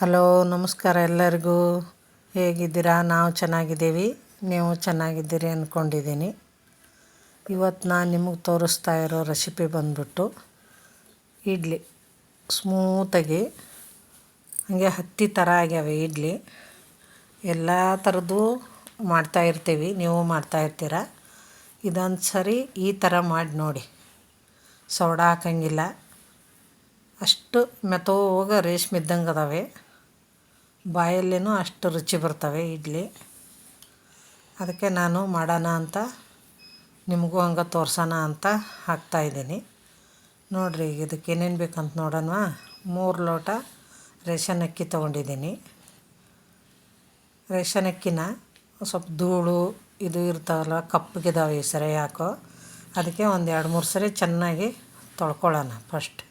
Hello, ನಮಸ್ಕಾರ ಎಲ್ಲರಿಗೂ. ಹೇಗಿದ್ದೀರಾ? ನಾವು ಚೆನ್ನಾಗಿದ್ದೀವಿ. ನೀವು ಚೆನ್ನಾಗಿದ್ದೀರಿ ಅಂದ್ಕೊಂಡಿದ್ದೀನಿ ಇವತ್ತು ನಾನು ನಿಮಗೆ ತೋರಿಸ್ತಾ ಇರೋ ರೆಸಿಪಿ ಬಂದ್ಬಿಟ್ಟು ಇಡ್ಲಿ. ಸ್ಮೂತಾಗಿ. ಹಾಗೆ ಹತ್ತಿ ಥರ ಆಗ್ಯಾವೆ ಇಡ್ಲಿ. ಎಲ್ಲ ಥರದ್ದು ಮಾಡ್ತಾಯಿರ್ತೀವಿ ನೀವು ಮಾಡ್ತಾಯಿರ್ತೀರ ಇದೊಂದು ಸರಿ ಈ ಥರ ಮಾಡಿ ನೋಡಿ. ಸೌಡಾ ಹಾಕಂಗಿಲ್ಲ. ಅಷ್ಟು ಮೆತೋಗ ರೇಷ್ಮೆ ಇದ್ದಂಗೆ ಅದಾವೆ. ಬಾಯಲ್ಲಿನೂ ಅಷ್ಟು ರುಚಿ ಬರ್ತವೆ ಇಡ್ಲಿ. ಅದಕ್ಕೆ ನಾನು ಮಾಡೋಣ ಅಂತ, ನಿಮಗೂ ಹಂಗೆ ತೋರ್ಸೋಣ ಅಂತ ಹಾಕ್ತಾಯಿದ್ದೀನಿ ನೋಡಿರಿ ಈಗ ಇದಕ್ಕೆ ಏನೇನು ಬೇಕಂತ ನೋಡೋಣ. ಮೂರು ಲೋಟ ರೇಷನ್ ಅಕ್ಕಿ ತೊಗೊಂಡಿದ್ದೀನಿ. ರೇಷನ್ ಅಕ್ಕಿನ ಸ್ವಲ್ಪ ಧೂಳು ಇದು ಇರ್ತಾವಲ್ಲ ಕಪ್ಪಗಿದಾವೆ ಈ ಸರಿ ಯಾಕೋ, ಅದಕ್ಕೆ ಒಂದು ಎರಡು ಮೂರು ಸರಿ ಚೆನ್ನಾಗಿ ತೊಳ್ಕೊಳ್ಳೋಣ ಫಸ್ಟ್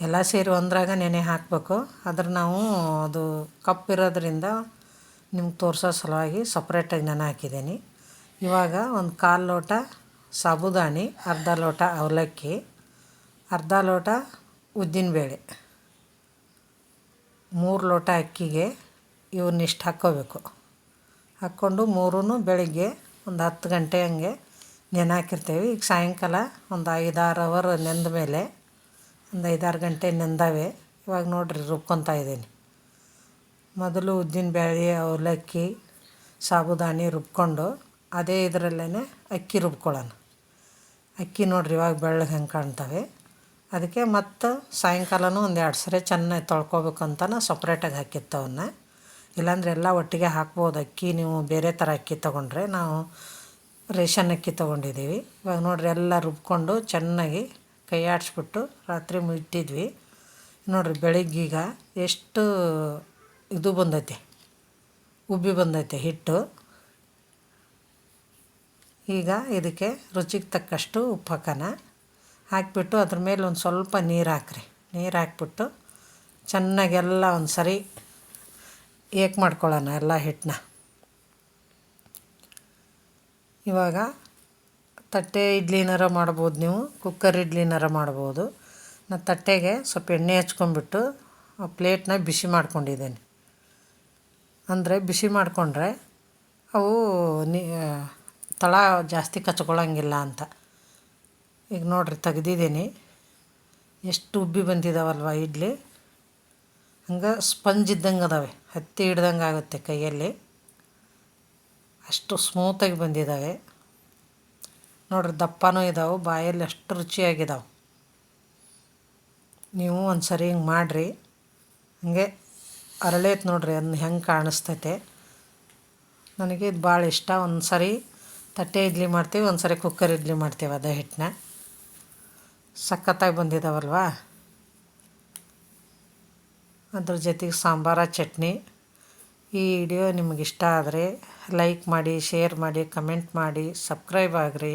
ಎಲ್ಲ ಸೇರಿ ಒಂದ್ರಾಗ ನೆನೆ ಹಾಕಬೇಕು. ಆದ್ರೆ ನಾವು ಅದು ಕಪ್ಪಿರೋದ್ರಿಂದ ನಿಮ್ಗೆ ತೋರಿಸೋ ಸಲುವಾಗಿ ಸಪ್ರೇಟಾಗಿ ನೆನೆ ಹಾಕಿದ್ದೀನಿ. ಇವಾಗ ಒಂದು ಕಾಲು ಲೋಟ ಸಾಬುದಾಣಿ, ಅರ್ಧ ಲೋಟ ಅವಲಕ್ಕಿ, ಅರ್ಧ ಲೋಟ ಉದ್ದಿನಬೇಳೆ, ಮೂರು ಲೋಟ ಅಕ್ಕಿಗೆ ಇವನ್ನಿಷ್ಟು ಹಾಕ್ಕೋಬೇಕು. ಹಾಕ್ಕೊಂಡು ಮೂರೂ ಬೆಳಿಗ್ಗೆ ಒಂದು ಹತ್ತು ಗಂಟೆ ಹಂಗೆ ನೆನೆ ಹಾಕಿರ್ತೀವಿ. ಈಗ ಸಾಯಂಕಾಲ ಒಂದು ಐದಾರು ಅವರ್ ನೆಂದ ಮೇಲೆ ಒಂದು ಐದಾರು ಗಂಟೆ ನೆಂದಾವೆ. ಇವಾಗ ನೋಡಿರಿ ರುಬ್ಕೊತಾ ಇದ್ದೀನಿ. ಮೊದಲು ಉದ್ದಿನ ಉದ್ದಿನಬೇಳೆ ಅವಲಕ್ಕಿ ಸಾಬುದಾನಿ ರುಬ್ಕೊಂಡು ಅದೇ ಇದರಲ್ಲೇ ಅಕ್ಕಿ ರುಬ್ಕೊಳ್ಳೋಣ. ಅಕ್ಕಿ ನೋಡ್ರಿ ಇವಾಗ ಬೆಳ್ಳಗೆ ಹೆಂಗೆ ಕಾಣ್ತವೆ. ಅದಕ್ಕೆ ಮತ್ತು ಸಾಯಂಕಾಲನೂ ಒಂದು ಎರಡು ಸರಿ ಚೆನ್ನಾಗಿ ತೊಳ್ಕೊಬೇಕು ಅಂತಲೇ ಸಪ್ರೇಟಾಗಿ ಹಾಕಿತ್ತವನ್ನ ಇಲ್ಲಾಂದ್ರೆ ಎಲ್ಲ ಒಟ್ಟಿಗೆ ಹಾಕ್ಬೋದು. ಅಕ್ಕಿ ನೀವು ಬೇರೆ ಥರ ಅಕ್ಕಿ ತೊಗೊಂಡ್ರೆ ನಾವು ರೇಷನ್ ಅಕ್ಕಿ ತೊಗೊಂಡಿದ್ದೀವಿ. ಇವಾಗ ನೋಡ್ರಿ ಎಲ್ಲ ರುಬ್ಕೊಂಡು ಚೆನ್ನಾಗಿ ಕೈ ಆಡಿಸ್ಬಿಟ್ಟು ರಾತ್ರಿ ಇಟ್ಟಿದ್ವಿ ನೋಡಿರಿ ಬೆಳಿಗ್ಗೆ ಈಗ ಎಷ್ಟು ಇದು ಬಂದೈತೆ, ಉಬ್ಬಿ ಬಂದೈತೆ ಹಿಟ್ಟು. ಈಗ ಇದಕ್ಕೆ ರುಚಿಗೆ ತಕ್ಕಷ್ಟು ಉಪ್ಪು ಹಾಕೋಣ ಹಾಕಿಬಿಟ್ಟು ಅದ್ರ ಮೇಲೆ ಒಂದು ಸ್ವಲ್ಪ ನೀರು ಹಾಕ್ರಿ. ನೀರು ಹಾಕ್ಬಿಟ್ಟು ಚೆನ್ನಾಗೆಲ್ಲ ಒಂದು ಸರಿ ಏಕ್ ಮಾಡ್ಕೊಳ್ಳೋಣ ಎಲ್ಲ ಹಿಟ್ಟನ್ನ. ಇವಾಗ ತಟ್ಟೆ ಇಡ್ಲಿನಾರ ಮಾಡ್ಬೋದು ನೀವು ಕುಕ್ಕರ್ ಇಡ್ಲಿನಾರ ಮಾಡ್ಬೋದು. ನಾನು ತಟ್ಟೆಗೆ ಸ್ವಲ್ಪ ಎಣ್ಣೆ ಹಚ್ಕೊಂಡ್ಬಿಟ್ಟು ಆ ಪ್ಲೇಟ್ನ ಬಿಸಿ ಮಾಡ್ಕೊಂಡಿದ್ದೇನೆ. ಅಂದರೆ ಬಿಸಿ ಮಾಡಿಕೊಂಡ್ರೆ ಅವು ನೀ ತಳ ಜಾಸ್ತಿ ಕಚ್ಕೊಳ್ಳೋಂಗಿಲ್ಲ ಅಂತ. ಈಗ ನೋಡಿರಿ ತೆಗ್ದಿದ್ದೀನಿ. ಎಷ್ಟು ಉಬ್ಬಿ ಬಂದಿದ್ದಾವಲ್ವ ಇಡ್ಲಿ. ಹಂಗೆ ಸ್ಪಂಜ್ ಇದ್ದಂಗೆ ಅದಾವೆ, ಹತ್ತಿ ಹಿಡ್ದಂಗೆ ಆಗುತ್ತೆ ಕೈಯಲ್ಲಿ. ಅಷ್ಟು ಸ್ಮೂತಾಗಿ ಬಂದಿದ್ದಾವೆ ನೋಡ್ರಿ ದಪ್ಪನೂ ಇದಾವೆ, ಬಾಯಲ್ಲಿ ಅಷ್ಟು ರುಚಿಯಾಗಿದ್ದಾವೆ ನೀವು ಒಂದು ಸರಿ ಹಿಂಗೆ ಮಾಡಿರಿ. ಹಂಗೆ ಅರಳೈತೆ ನೋಡಿರಿ ಅದನ್ನ ಹೆಂಗೆ ಕಾಣಿಸ್ತೈತೆ. ನನಗೆ ಇದು ಭಾಳ ಇಷ್ಟ. ಒಂದು ಸರಿ ತಟ್ಟೆ ಇಡ್ಲಿ ಮಾಡ್ತೀವಿ ಒಂದು ಸರಿ ಕುಕ್ಕರ್ ಇಡ್ಲಿ ಮಾಡ್ತೀವಿ ಅದೇ ಹಿಟ್ಟನ್ನ ಸಖತ್ತಾಗಿ ಬಂದಿದ್ದಾವಲ್ವಾ ಅದ್ರ ಜೊತೆಗೆ ಸಾಂಬಾರ, ಚಟ್ನಿ. ಈ ವಿಡಿಯೋ ನಿಮಗಿಷ್ಟ ಆದರೆ ಲೈಕ್ ಮಾಡಿ, ಶೇರ್ ಮಾಡಿ, ಕಮೆಂಟ್ ಮಾಡಿ, ಸಬ್ಸ್ಕ್ರೈಬ್ ಆಗಿರಿ.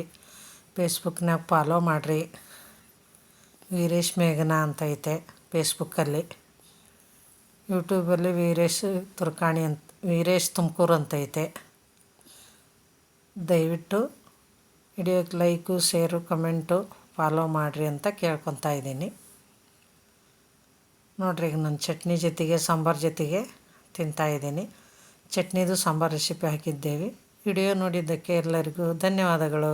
ಫೇಸ್ಬುಕ್ನಾಗ ಫಾಲೋ ಮಾಡಿರಿ. ವೀರೇಶ್ ಮೇಘನಾ ಅಂತ ಐತೆ ಫೇಸ್ಬುಕ್ಕಲ್ಲಿ ಯೂಟ್ಯೂಬಲ್ಲಿ ವೀರೇಶ್ ತುರ್ಕಾಣಿ ಅಂತ, ವೀರೇಶ್ ತುಮಕೂರು ಅಂತ ಐತೆ ದಯವಿಟ್ಟು ವಿಡಿಯೋಗೆ ಲೈಕು ಶೇರು ಕಮೆಂಟು ಫಾಲೋ ಮಾಡಿರಿ ಅಂತ ಕೇಳ್ಕೊತಾ ಇದ್ದೀನಿ. ನೋಡಿರಿ ಈಗ ನನ್ನ ಚಟ್ನಿ ಜೊತೆಗೆ ಸಾಂಬಾರು ಜೊತೆಗೆ ತಿಂತಾಯಿದ್ದೀನಿ ಚಟ್ನಿದು ಸಾಂಬಾರು ರೆಸಿಪಿ ಹಾಕಿದ್ದೇವೆ. ವಿಡಿಯೋ ನೋಡಿದ್ದಕ್ಕೆ ಎಲ್ಲರಿಗೂ ಧನ್ಯವಾದಗಳು.